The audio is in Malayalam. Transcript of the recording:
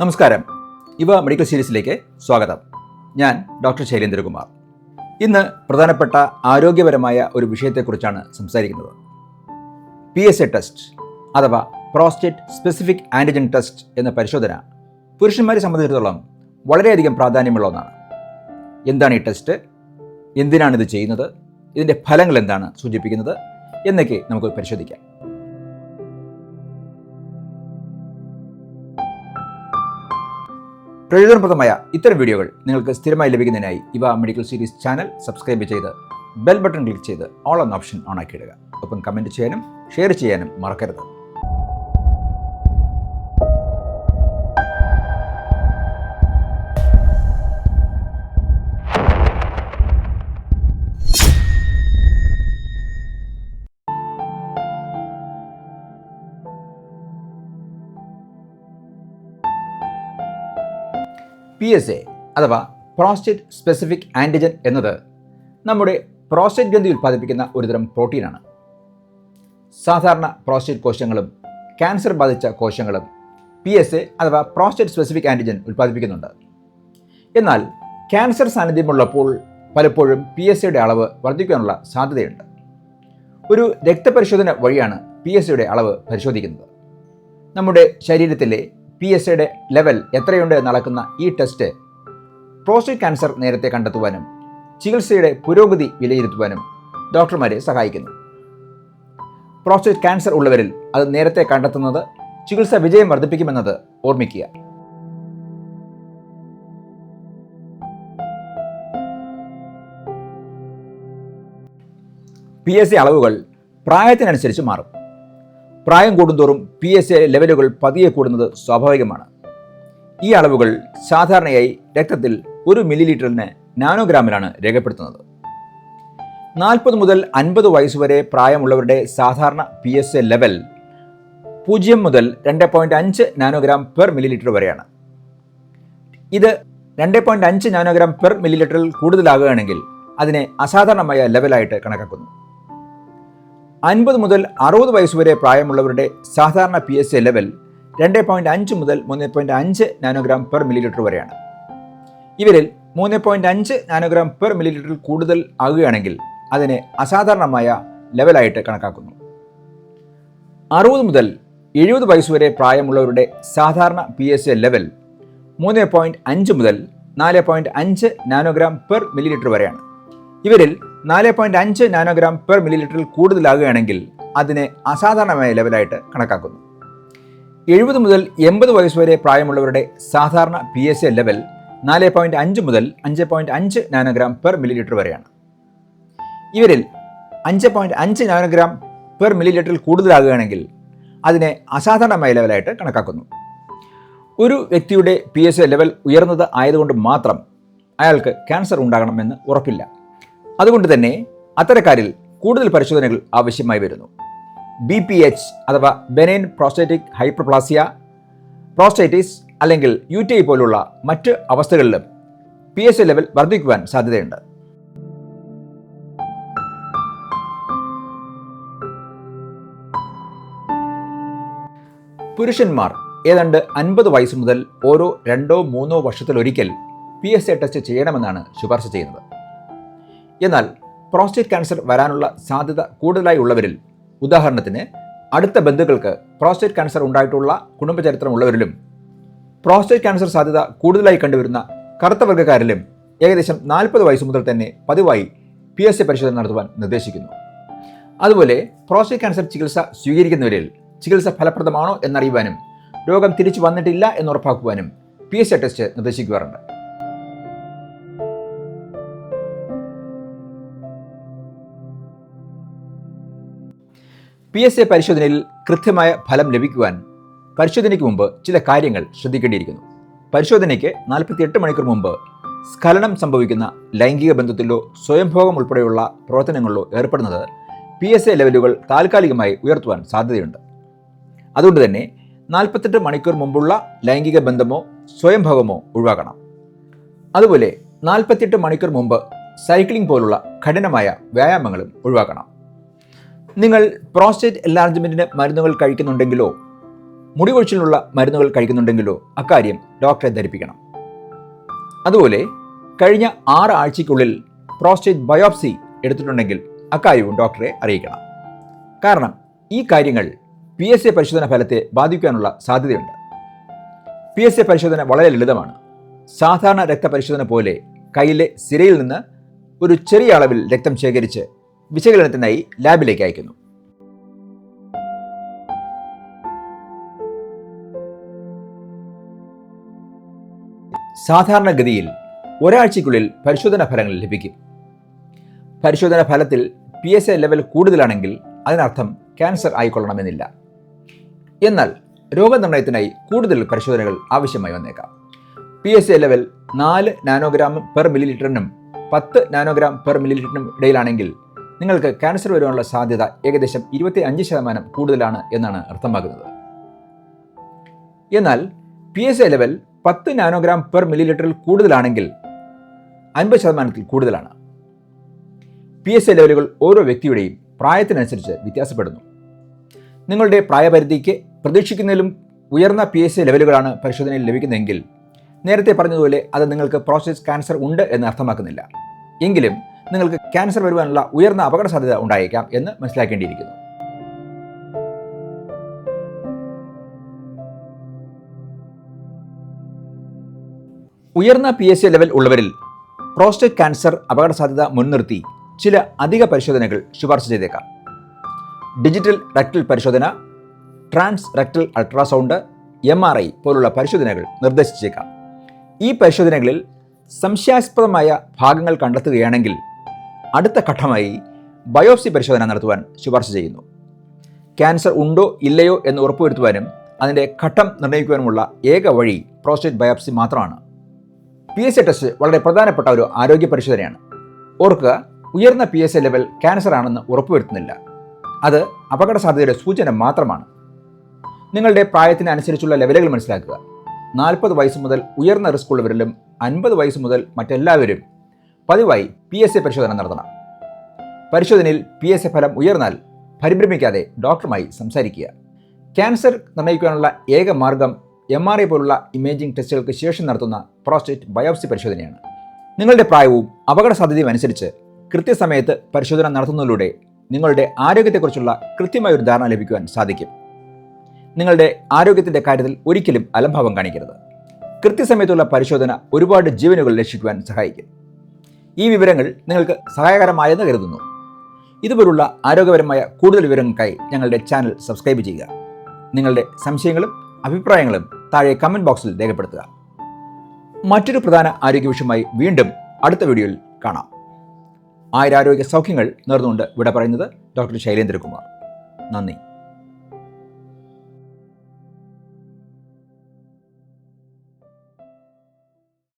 നമസ്കാരം. ഇവ മെഡിക്കൽ സീരീസിലേക്ക് സ്വാഗതം. ഞാൻ ഡോക്ടർ ശൈലേന്ദ്രകുമാർ. ഇന്ന് പ്രധാനപ്പെട്ട ആരോഗ്യപരമായ ഒരു വിഷയത്തെക്കുറിച്ചാണ് സംസാരിക്കുന്നത്. പി എസ് എ ടെസ്റ്റ് അഥവാ പ്രോസ്റ്റേറ്റ് സ്പെസിഫിക് ആന്റിജൻ ടെസ്റ്റ് എന്ന പരിശോധന പുരുഷന്മാരെ സംബന്ധിച്ചിടത്തോളം വളരെയധികം പ്രാധാന്യമുള്ള ഒന്നാണ്. എന്താണ് ഈ ടെസ്റ്റ്? എന്തിനാണ് ഇത് ചെയ്യുന്നത്? ഇതിന്റെ ഫലങ്ങൾ എന്താണ് സൂചിപ്പിക്കുന്നത്? എന്നൊക്കെ നമുക്ക് പരിശോധിക്കാം. പ്രയോജനപ്രദമായ ഇത്തരം വീഡിയോകൾ നിങ്ങൾക്ക് സ്ഥിരമായി ലഭിക്കുന്നതിനായി ഇവ മെഡിക്കൽ സീരീസ് ചാനൽ സബ്സ്ക്രൈബ് ചെയ്ത് ബെൽ ബട്ടൺ ക്ലിക്ക് ചെയ്ത് ഓൾ എന്ന ഓപ്ഷൻ ഓൺ ആക്കിയിടുക ഒപ്പം കമന്റ് ചെയ്യാനും ഷെയർ ചെയ്യാനും മറക്കരുത്. പി എസ് എ അഥവാ പ്രോസ്റ്റേറ്റ് സ്പെസിഫിക് ആന്റിജൻ എന്നത് നമ്മുടെ പ്രോസ്റ്റേറ്റ് ഗ്രന്ഥി ഉൽപ്പാദിപ്പിക്കുന്ന ഒരുതരം പ്രോട്ടീനാണ്. സാധാരണ പ്രോസ്റ്റേറ്റ് കോശങ്ങളും ക്യാൻസർ ബാധിച്ച കോശങ്ങളും പി എസ് എ അഥവാ പ്രോസ്റ്റേറ്റ് സ്പെസിഫിക് ആന്റിജൻ ഉൽപ്പാദിപ്പിക്കുന്നുണ്ട്. എന്നാൽ ക്യാൻസർ സാന്നിധ്യമുള്ളപ്പോൾ പലപ്പോഴും പി എസ് എയുടെ അളവ് വർദ്ധിക്കാനുള്ള സാധ്യതയുണ്ട്. ഒരു രക്തപരിശോധന വഴിയാണ് പി എസ് എയുടെ അളവ് പരിശോധിക്കുന്നത്. നമ്മുടെ ശരീരത്തിലെ പി എസ് എയുടെ ലെവൽ എത്രയുണ്ട് എന്ന് അളക്കുന്ന ഈ ടെസ്റ്റ് പ്രോസ്റ്റേറ്റ് ക്യാൻസർ നേരത്തെ കണ്ടെത്തുവാനും ചികിത്സയുടെ പുരോഗതി വിലയിരുത്തുവാനും ഡോക്ടർമാരെ സഹായിക്കുന്നു. പ്രോസ്റ്റേറ്റ് ക്യാൻസർ ഉള്ളവരിൽ അത് നേരത്തെ കണ്ടെത്തുന്നത് ചികിത്സ വിജയം വർദ്ധിപ്പിക്കുമെന്നത് ഓർമ്മിക്കുക. പി എസ് സി അളവുകൾ പ്രായത്തിനനുസരിച്ച് മാറും. പ്രായം കൂടുന്തോറും പി എസ് എ ലെവലുകൾ പതിയെ കൂടുന്നത് സ്വാഭാവികമാണ്. ഈ അളവുകൾ സാധാരണയായി രക്തത്തിൽ ഒരു മില്ലി ലിറ്ററിന് നാനോഗ്രാമിലാണ് രേഖപ്പെടുത്തുന്നത്. നാൽപ്പത് മുതൽ അൻപത് വയസ്സുവരെ പ്രായമുള്ളവരുടെ സാധാരണ പി എസ് എ ലെവൽ പൂജ്യം മുതൽ രണ്ട് പോയിന്റ് അഞ്ച് നാനോഗ്രാം പെർ മില്ലി ലിറ്റർ വരെയാണ്. ഇത് രണ്ട് പോയിന്റ് അഞ്ച് നാനോഗ്രാം പെർ മില്ലി ലിറ്ററിൽ കൂടുതലാകുകയാണെങ്കിൽ അതിനെ അസാധാരണമായ ലെവലായിട്ട് കണക്കാക്കുന്നു. അൻപത് മുതൽ അറുപത് വയസ്സ് വരെ പ്രായമുള്ളവരുടെ സാധാരണ പി എസ് എ ലെവൽ രണ്ട് പോയിന്റ് അഞ്ച് മുതൽ മൂന്ന് പോയിന്റ് അഞ്ച് നാനോഗ്രാം പെർ മില്ലി ലിറ്റർ വരെയാണ്. ഇവരിൽ മൂന്ന് പോയിന്റ് അഞ്ച് നാനോഗ്രാം പെർ മില്ലി ലിറ്ററിൽ കൂടുതൽ ആകുകയാണെങ്കിൽ അതിനെ അസാധാരണമായ ലെവലായിട്ട് കണക്കാക്കുന്നു. അറുപത് മുതൽ എഴുപത് വയസ്സ് വരെ പ്രായമുള്ളവരുടെ സാധാരണ പി എസ് എ ലെവൽ മൂന്ന് പോയിന്റ് അഞ്ച് മുതൽ നാല് പോയിന്റ് അഞ്ച് നാനോഗ്രാം പെർ മില്ലി ലിറ്റർ വരെയാണ്. ഇവരിൽ നാല് പോയിന്റ് അഞ്ച് നാനോഗ്രാം പെർ മില്ലി ലിറ്ററിൽ കൂടുതലാകുകയാണെങ്കിൽ അതിനെ അസാധാരണമായ ലെവലായിട്ട് കണക്കാക്കുന്നു. എഴുപത് മുതൽ എൺപത് വയസ്സ് വരെ പ്രായമുള്ളവരുടെ സാധാരണ പി എസ് എ ലെവൽ നാല് പോയിന്റ് അഞ്ച് മുതൽ അഞ്ച് പോയിന്റ് അഞ്ച് നാനോഗ്രാം പെർ മില്ലി ലിറ്റർ വരെയാണ്. ഇവരിൽ അഞ്ച് പോയിന്റ് അഞ്ച് നാനോഗ്രാം പെർ മില്ലി ലിറ്ററിൽ കൂടുതലാകുകയാണെങ്കിൽ അതിനെ അസാധാരണമായ ലെവലായിട്ട് കണക്കാക്കുന്നു. ഒരു വ്യക്തിയുടെ പി എസ് എ ലെവൽ ഉയർന്നത് ആയതുകൊണ്ട് മാത്രം അയാൾക്ക് ക്യാൻസർ ഉണ്ടാകണമെന്ന് ഉറപ്പില്ല. അതുകൊണ്ട് തന്നെ അത്തരക്കാരിൽ കൂടുതൽ പരിശോധനകൾ ആവശ്യമായി വരുന്നു. ബി പി എച്ച് അഥവാ ബെനൈൻ പ്രോസ്റ്റേറ്റിക് ഹൈപ്പർപ്ലാസിയ പ്രോസ്റ്റേറ്റിസ് അല്ലെങ്കിൽ യു ടി ഐ പോലുള്ള മറ്റ് അവസ്ഥകളിലും പി എസ് എ ലെവൽ വർദ്ധിക്കുവാൻ സാധ്യതയുണ്ട്. പുരുഷന്മാർ ഏതാണ്ട് അൻപത് വയസ്സ് മുതൽ ഓരോ രണ്ടോ മൂന്നോ വർഷത്തിലൊരിക്കൽ പി എസ് എ ടെസ്റ്റ് ചെയ്യണമെന്നാണ് ശുപാർശ ചെയ്യുന്നത്. എന്നാൽ പ്രോസ്റ്റേറ്റ് ക്യാൻസർ വരാനുള്ള സാധ്യത കൂടുതലായി ഉള്ളവരിൽ ഉദാഹരണത്തിന് അടുത്ത ബന്ധുക്കൾക്ക് പ്രോസ്റ്റേറ്റ് ക്യാൻസർ ഉണ്ടായിട്ടുള്ള കുടുംബചരിത്രം ഉള്ളവരിലും പ്രോസ്റ്റേറ്റ് ക്യാൻസർ സാധ്യത കൂടുതലായി കണ്ടുവരുന്ന കറുത്ത വർഗക്കാരിലും ഏകദേശം നാൽപ്പത് വയസ്സ് മുതൽ തന്നെ പതിവായി പി എസ് എ പരിശോധന നടത്തുവാൻ നിർദ്ദേശിക്കുന്നു. അതുപോലെ പ്രോസ്റ്റേറ്റ് ക്യാൻസർ ചികിത്സ സ്വീകരിക്കുന്നവരിൽ ചികിത്സ ഫലപ്രദമാണോ എന്നറിയുവാനും രോഗം തിരിച്ചു വന്നിട്ടില്ല എന്നുറപ്പാക്കുവാനും പി എസ് എ ടെസ്റ്റ് നിർദ്ദേശിക്കാറുണ്ട് പി എസ് എ പരിശോധനയിൽ കൃത്യമായ ഫലം ലഭിക്കുവാൻ പരിശോധനയ്ക്ക് മുമ്പ് ചില കാര്യങ്ങൾ ശ്രദ്ധിക്കേണ്ടിയിരിക്കുന്നു. പരിശോധനയ്ക്ക് നാൽപ്പത്തിയെട്ട് മണിക്കൂർ മുമ്പ് സ്ഖലനം സംഭവിക്കുന്ന ലൈംഗിക ബന്ധത്തിലോ സ്വയംഭോഗം ഉൾപ്പെടെയുള്ള പ്രവർത്തനങ്ങളിലോ ഏർപ്പെടുന്നത് പി എസ് എ ലെവലുകൾ താൽക്കാലികമായി ഉയർത്തുവാൻ സാധ്യതയുണ്ട്. അതുകൊണ്ട് തന്നെ നാൽപ്പത്തെട്ട് മണിക്കൂർ മുമ്പുള്ള ലൈംഗിക ബന്ധമോ സ്വയംഭോഗമോ ഒഴിവാക്കണം. അതുപോലെ നാൽപ്പത്തെട്ട് മണിക്കൂർ മുമ്പ് സൈക്ലിംഗ് പോലുള്ള കഠിനമായ വ്യായാമങ്ങളും ഒഴിവാക്കണം. നിങ്ങൾ പ്രോസ്റ്റേറ്റ് എൻലാർജ്മെന്റിന് മരുന്നുകൾ കഴിക്കുന്നുണ്ടെങ്കിലോ മുടികൊഴിച്ചിലുള്ള മരുന്നുകൾ കഴിക്കുന്നുണ്ടെങ്കിലോ അക്കാര്യം ഡോക്ടറെ ധരിപ്പിക്കണം. അതുപോലെ കഴിഞ്ഞ ആറ് ആഴ്ചയ്ക്കുള്ളിൽ പ്രോസ്റ്റേറ്റ് ബയോപ്സി എടുത്തിട്ടുണ്ടെങ്കിൽ അക്കാര്യവും ഡോക്ടറെ അറിയിക്കണം. കാരണം ഈ കാര്യങ്ങൾ പി എസ് എ പരിശോധന ഫലത്തെ ബാധിക്കാനുള്ള സാധ്യതയുണ്ട്. പി എസ് എ പരിശോധന വളരെ ലളിതമാണ്. സാധാരണ രക്തപരിശോധന പോലെ കയ്യിലെ സിരയിൽ നിന്ന് ഒരു ചെറിയ അളവിൽ രക്തം ശേഖരിച്ച് വിശകലനത്തിനായി ലാബിലേക്ക് അയക്കുന്നു. സാധാരണഗതിയിൽ ഒരാഴ്ചയ്ക്കുള്ളിൽ പരിശോധന ഫലങ്ങൾ ലഭിക്കും. പരിശോധന ഫലത്തിൽ പി എസ് എ ലെവൽ കൂടുതലാണെങ്കിൽ അതിനർത്ഥം ക്യാൻസർ ആയിക്കൊള്ളണമെന്നില്ല. എന്നാൽ രോഗനിർണയത്തിനായി കൂടുതൽ പരിശോധനകൾ ആവശ്യമായി വന്നേക്കാം. പി എസ് എ ലെവൽ നാല് നാനോഗ്രാം പെർ മില്ലി ലിറ്ററിനും പത്ത് നാനോഗ്രാം പെർ മില്ലി ലിറ്ററിനും ഇടയിലാണെങ്കിൽ നിങ്ങൾക്ക് ക്യാൻസർ വരുവാനുള്ള സാധ്യത ഏകദേശം ഇരുപത്തി അഞ്ച് ശതമാനം കൂടുതലാണ് എന്നാണ് അർത്ഥമാക്കുന്നത്. എന്നാൽ പി എസ് എ ലെവൽ പത്ത് നാനോഗ്രാം പെർ മില്ലി ലിറ്ററിൽ കൂടുതലാണെങ്കിൽ അൻപത് ശതമാനത്തിൽ കൂടുതലാണ്. പി എസ് എ ലെവലുകൾ ഓരോ വ്യക്തിയുടെയും പ്രായത്തിനനുസരിച്ച് വ്യത്യാസപ്പെടുന്നു. നിങ്ങളുടെ പ്രായപരിധിക്ക് പ്രതീക്ഷിക്കുന്നതിലും ഉയർന്ന പി എസ് എ ലെവലുകളാണ് പരിശോധനയിൽ ലഭിക്കുന്നതെങ്കിൽ നേരത്തെ പറഞ്ഞതുപോലെ അത് നിങ്ങൾക്ക് പ്രോസ്റ്റേറ്റ് ക്യാൻസർ ഉണ്ട് എന്ന് അർത്ഥമാക്കുന്നില്ല. എങ്കിലും നിങ്ങൾക്ക് ക്യാൻസർ വരുവാനുള്ള ഉയർന്ന അപകട സാധ്യത ഉണ്ടായേക്കാം എന്ന് മനസ്സിലാക്കേണ്ടിയിരിക്കുന്നു. ഉയർന്ന പി എസ് എ ലെവൽ ഉള്ളവരിൽ പ്രോസ്റ്റേറ്റ് ക്യാൻസർ അപകട സാധ്യത മുൻനിർത്തി ചില അധിക പരിശോധനകൾ ശുപാർശ ചെയ്തേക്കാം. ഡിജിറ്റൽ റെക്ടൽ പരിശോധന trans rectal ultrasound M R I പോലുള്ള പരിശോധനകൾ നിർദ്ദേശിച്ചേക്കാം. ഈ പരിശോധനകളിൽ സംശയാസ്പദമായ ഭാഗങ്ങൾ കണ്ടെത്തുകയാണെങ്കിൽ അടുത്ത ഘട്ടമായി ബയോപ്സി പരിശോധന നടത്തുവാൻ ശുപാർശ ചെയ്യുന്നു. ക്യാൻസർ ഉണ്ടോ ഇല്ലയോ എന്ന് ഉറപ്പുവരുത്തുവാനും അതിന്റെ ഘട്ടം നിർണയിക്കുവാനുമുള്ള ഏക വഴി പ്രോസ്റ്റേറ്റ് ബയോപ്സി മാത്രമാണ്. പി എസ് എ ടെസ്റ്റ് വളരെ പ്രധാനപ്പെട്ട ഒരു ആരോഗ്യ പരിശോധനയാണ്. ഓർക്കുക ഉയർന്ന P S A level cancer ആണെന്ന് ഉറപ്പുവരുത്തുന്നില്ല. അത് അപകട സാധ്യതയുടെ സൂചന മാത്രമാണ്. നിങ്ങളുടെ പ്രായത്തിനനുസരിച്ചുള്ള ലെവലുകൾ മനസ്സിലാക്കുക. നാൽപ്പത് വയസ്സ് മുതൽ ഉയർന്ന റിസ്ക് ഉള്ളവരിലും അൻപത് വയസ്സ് മുതൽ മറ്റെല്ലാവരും പതിവായി പി എസ് എ പരിശോധന നടത്തണം. പരിശോധനയിൽ പി എസ് എ ഫലം ഉയർന്നാൽ പരിഭ്രമിക്കാതെ ഡോക്ടറുമായി സംസാരിക്കുക. ക്യാൻസർ നിർണയിക്കാനുള്ള ഏക മാർഗം എം ആർ ഐ പോലുള്ള ഇമേജിംഗ് ടെസ്റ്റുകൾക്ക് ശേഷം നടത്തുന്ന പ്രോസ്റ്റേറ്റ് ബയോപ്സി പരിശോധനയാണ്. നിങ്ങളുടെ പ്രായവും അപകട സാധ്യതയും അനുസരിച്ച് കൃത്യസമയത്ത് പരിശോധന നടത്തുന്നതിലൂടെ നിങ്ങളുടെ ആരോഗ്യത്തെക്കുറിച്ചുള്ള കൃത്യമായ ഒരു ധാരണ ലഭിക്കുവാൻ സാധിക്കും. നിങ്ങളുടെ ആരോഗ്യത്തിന്റെ കാര്യത്തിൽ ഒരിക്കലും അലംഭാവം കാണിക്കരുത്. കൃത്യസമയത്തുള്ള പരിശോധന ഒരുപാട് ജീവനുകൾ രക്ഷിക്കുവാൻ സഹായിക്കും. ഈ വിവരങ്ങൾ നിങ്ങൾക്ക് സഹായകരമായെന്ന് കരുതുന്നു. ഇതുപോലുള്ള ആരോഗ്യപരമായ കൂടുതൽ വിവരങ്ങൾക്കായി ഞങ്ങളുടെ ചാനൽ സബ്സ്ക്രൈബ് ചെയ്യുക. നിങ്ങളുടെ സംശയങ്ങളും അഭിപ്രായങ്ങളും താഴെ കമന്റ് ബോക്സിൽ രേഖപ്പെടുത്തുക. മറ്റൊരു പ്രധാന ആരോഗ്യ വിഷയമായി വീണ്ടും അടുത്ത വീഡിയോയിൽ കാണാം. ആയുരാരോഗ്യ സൗഖ്യങ്ങൾ നേർന്നുകൊണ്ട് ഇവിടെ പറയുന്നത് ഡോക്ടർ ശൈലേന്ദ്രകുമാർ. നന്ദി.